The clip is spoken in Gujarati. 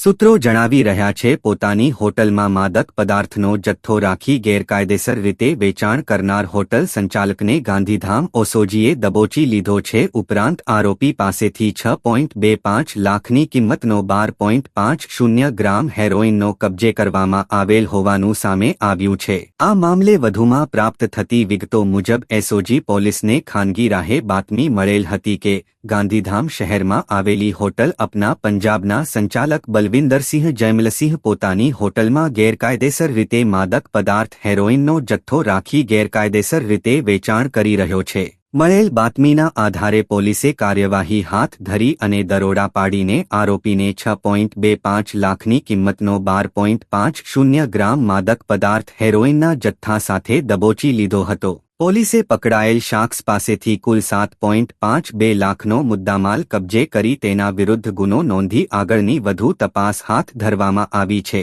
સૂત્રો જણાવી રહ્યા છે, પોતાની હોટલમાં માદક પદાર્થનો જથ્થો રાખી ગેરકાયદેસર રીતે વેચાણ કરનાર હોટલ સંચાલકને ગાંધીધામ ઓસોજીએ દબોચી લીધો છે. ઉપરાંત આરોપી પાસેથી છ પોઈન્ટ બે પાંચ લાખની કિંમતનો બાર પોઈન્ટ પાંચ શૂન્ય ગ્રામ હેરોઇનનો કબજે કરવામાં આવેલ હોવાનું સામે આવ્યું છે. આ મામલે વધુમાં પ્રાપ્ત થતી વિગતો મુજબ, એસઓજી પોલીસને ખાનગી રાહે બાતમી મળેલ હતી કે ગાંધીધામ શહેરમાં આવેલી હોટલ અપના પંજાબના સંચાલક બલવિંદરસિંહ જૈમલસિંહ પોતાની હોટલમાં ગેરકાયદેસર રીતે માદક પદાર્થ હેરોઇનનો જથ્થો રાખી ગેરકાયદેસર રીતે વેચાણ કરી રહ્યો છે. મળેલ બાતમીના આધારે પોલીસે કાર્યવાહી હાથ ધરી અને દરોડા પાડીને આરોપીને છ પોઈન્ટ બે પાંચ લાખની કિંમતનો બાર પોઈન્ટ પાંચ શૂન્ય ગ્રામ માદક પદાર્થ હેરોઇનના જથ્થા સાથે દબોચી લીધો હતો. પોલીસે પકડાયેલ શાખ્સ પાસેથી કુલ સાત પોઈન્ટ પાંચ બે લાખનો મુદ્દામાલ કબજે કરી તેના વિરુદ્ધ ગુનો નોંધી આગળની વધુ તપાસ હાથ ધરવામાં આવી છે.